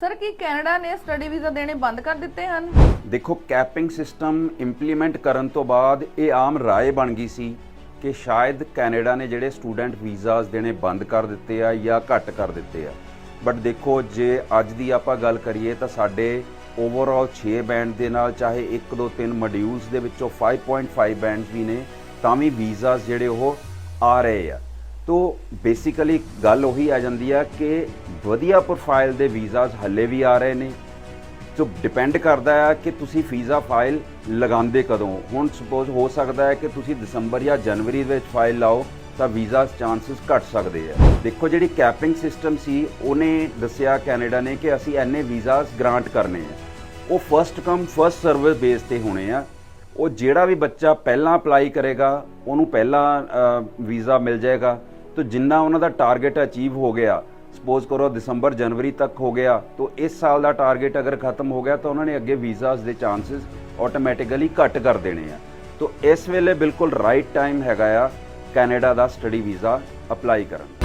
Sir ਕੀ Canada ਨੇ study visa ਦੇਣੇ ਬੰਦ ਕਰ ਦਿੱਤੇ ਹਨ? ਦੇਖੋ ਕੈਪਿੰਗ ਸਿਸਟਮ ਇੰਪਲੀਮੈਂਟ ਕਰਨ ਤੋਂ ਬਾਅਦ ਇਹ ਆਮ ਰਾਏ ਬਣ ਗਈ ਸੀ ਕਿ ਸ਼ਾਇਦ ਕੈਨੇਡਾ ਨੇ ਜਿਹੜੇ ਸਟੂਡੈਂਟ ਵੀਜ਼ਾਸ ਦੇਣੇ ਬੰਦ ਕਰ ਦਿੱਤੇ ਆ ਜਾਂ ਘੱਟ ਕਰ ਦਿੱਤੇ ਆ। ਬਟ ਦੇਖੋ, ਜੇ ਅੱਜ ਦੀ ਆਪਾਂ ਗੱਲ ਕਰੀਏ ਤਾਂ ਸਾਡੇ ਓਵਰਆਲ 6 ਬੈਂਡ ਦੇ ਨਾਲ ਚਾਹੇ 1 2 3 ਮੋਡਿਊਲਸ ਦੇ ਵਿੱਚੋਂ 5.5 ਬੈਂਡਸ ਵੀ ਨੇ, ਤਾਂ ਵੀ ਵੀਜ਼ਾਸ ਜਿਹੜੇ ਉਹ ਆ ਰਹੇ ਆ। ਤੋ ਬੇਸਿਕਲੀ ਗੱਲ ਉਹੀ ਆ ਜਾਂਦੀ ਆ ਕਿ ਵਧੀਆ ਪ੍ਰੋਫਾਈਲ ਦੇ ਵੀਜ਼ਾਸ ਹੱਲੇ ਵੀ ਆ ਰਹੇ ਨੇ। ਸੋ ਡਿਪੈਂਡ ਕਰਦਾ ਹੈ ਕਿ ਤੁਸੀਂ ਵੀਜ਼ਾ ਫਾਈਲ ਲਗਾਉਂਦੇ ਕਦੋਂ। ਹੁਣ ਸਪੋਜ਼ ਹੋ ਸਕਦਾ ਹੈ ਕਿ ਤੁਸੀਂ ਦਸੰਬਰ ਜਾਂ ਜਨਵਰੀ ਦੇ ਵਿੱਚ ਫਾਈਲ ਲਾਓ, ਤਾਂ ਵੀਜ਼ਾ ਚਾਂਸਸ ਘਟ ਸਕਦੇ ਆ। ਦੇਖੋ ਜਿਹੜੀ ਕੈਪਿੰਗ ਸਿਸਟਮ ਸੀ, ਉਹਨੇ ਦੱਸਿਆ ਕੈਨੇਡਾ ਨੇ ਕਿ ਅਸੀਂ ਐਨੇ ਵੀਜ਼ਾਸ ਗ੍ਰਾਂਟ ਕਰਨੇ ਆ। ਉਹ first come first service base ਤੇ ਹੋਣੇ ਆ। ਉਹ ਜਿਹੜਾ ਵੀ ਬੱਚਾ ਪਹਿਲਾਂ ਅਪਲਾਈ ਕਰੇਗਾ, ਉਹਨੂੰ ਪਹਿਲਾਂ ਵੀਜ਼ਾ ਮਿਲ ਜਾਏਗਾ। ਤਾਂ ਜਿੰਨਾ ਉਹਨਾਂ ਦਾ ਟਾਰਗੇਟ ਅਚੀਵ ਹੋ ਗਿਆ ਸਪੋਜ਼ ਕਰੋ ਦਸੰਬਰ, ਜਨਵਰੀ ਤੱਕ ਹੋ ਗਿਆ, ਤਾਂ ਇਸ ਸਾਲ ਦਾ ਟਾਰਗੇਟ ਅਗਰ ਖਤਮ ਹੋ ਗਿਆ, ਤਾਂ ਉਹਨਾਂ ਨੇ ਅੱਗੇ ਵੀਜ਼ਾਸ ਦੇ ਚਾਂਸਸ ਆਟੋਮੈਟਿਕਲੀ ਘੱਟ ਕਰ ਦੇਣੇ ਆ। ਤਾਂ ਇਸ ਵੇਲੇ ਬਿਲਕੁਲ ਰਾਈਟ ਟਾਈਮ ਹੈਗਾ ਆ ਕੈਨੇਡਾ ਦਾ ਸਟੱਡੀ ਵੀਜ਼ਾ ਅਪਲਾਈ ਕਰਨ।